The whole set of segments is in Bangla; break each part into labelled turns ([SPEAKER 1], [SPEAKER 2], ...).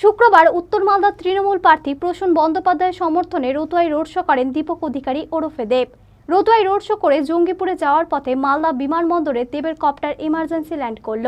[SPEAKER 1] শুক্রবার উত্তর মালদার তৃণমূল প্রার্থী প্রসূন বন্দ্যোপাধ্যায়ের সমর্থনে রতুয়ায় রোড শো করেন দীপক অধিকারী ওরফে দেব। রতুয়ায় রোড শো করে জঙ্গিপুরে যাওয়ার পথে মালদা বিমানবন্দরে দেবের কপ্টার ইমার্জেন্সি ল্যান্ড করল।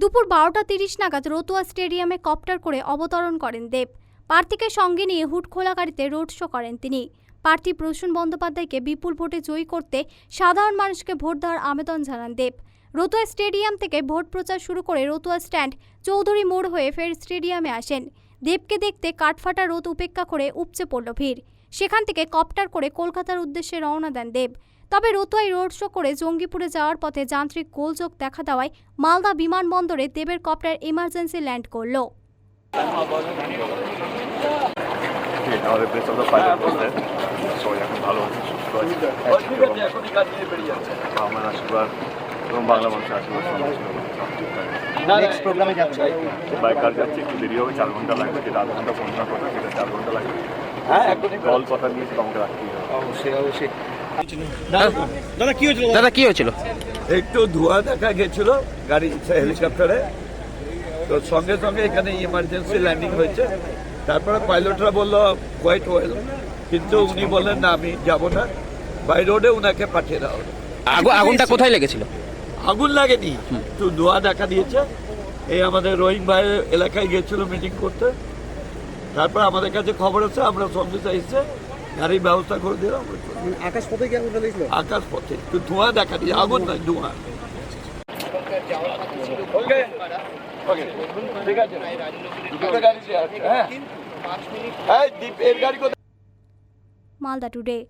[SPEAKER 1] দুপুর বারোটা তিরিশ নাগাদ রতুয়া স্টেডিয়ামে কপ্টার করে অবতরণ করেন দেব। প্রার্থীকে সঙ্গে নিয়ে হুট খোলা গাড়িতে রোড শো করেন তিনি। প্রার্থী প্রসূন বন্দ্যোপাধ্যায়কে বিপুল ভোটে জয়ী করতে সাধারণ মানুষকে ভোট দেওয়ার আবেদন জানান দেব। রতুয়া স্টেডিয়াম থেকে ভোট প্রচার শুরু করে রতুয়া স্ট্যান্ড চৌধুরী মোড় হয়ে ফের স্টেডিয়ামে আসেন। দেবকে দেখতে কাঠফাটা রোদ উপেক্ষা করে উপচে পড়ল ভিড়। সেখান থেকে কপ্টার করে কলকাতার উদ্দেশ্যে রওনা দেন দেব। তবে রতুয়ায় রোড শো করে জঙ্গিপুরে যাওয়ার পথে যান্ত্রিক গোলযোগ দেখা দেওয়ায় মালদা বিমানবন্দরে দেবের কপ্টার ইমার্জেন্সি ল্যান্ড করল।
[SPEAKER 2] ভালো। এবং বাংলা মানুষের আশীর্বাদ
[SPEAKER 3] নেক্সট প্রোগ্রামে যাচ্ছে।
[SPEAKER 2] বাইকার যাচ্ছে একটু দেরি হবে চার ঘণ্টা লাগবে যেটা আধ ঘণ্টা পনেরো কথা সেটা চার ঘণ্টা লাগবে।
[SPEAKER 3] হ্যাঁ
[SPEAKER 2] দল কথা নিয়ে সেটা আমাকে রাখতেই হবে।
[SPEAKER 3] অবশ্যই অবশ্যই।
[SPEAKER 4] দাদা কি হয়েছিল? দাদা কি হয়েছিল?
[SPEAKER 5] একটু ধোঁয়া দেখা গেছিল গাড়ি হেলিকপ্টারে। তো সঙ্গে সঙ্গে এখানে ইমার্জেন্সি ল্যান্ডিং হয়েছে। তারপরে পাইলটরা বলল কোয়াইট ওয়েল কিন্তু উনি বললেন না আমি যাব না। বাই রোডে ওনাকে পাঠিয়ে দেওয়া হলো
[SPEAKER 4] আগুনটা কোথায় লেগেছিল?
[SPEAKER 5] আগুন লাগেনি। একটু ধোঁয়া দেখা দিয়েছে। এই আমাদের রোহিং ভাই এলাকায় গিয়েছিল মিটিং করতে। তারপর আমাদের কাছে খবর আছে আমরা সঙ্গে চাইছে গাড়ির ব্যবস্থা করে দিলাম।
[SPEAKER 3] আকাশ পথে কি আগুনটা
[SPEAKER 5] আকাশ পথে। একটু ধোঁয়া দেখা দিয়ে আগুন নয় ধোঁয়া। হ্যাঁ।
[SPEAKER 1] মালদা টুডে।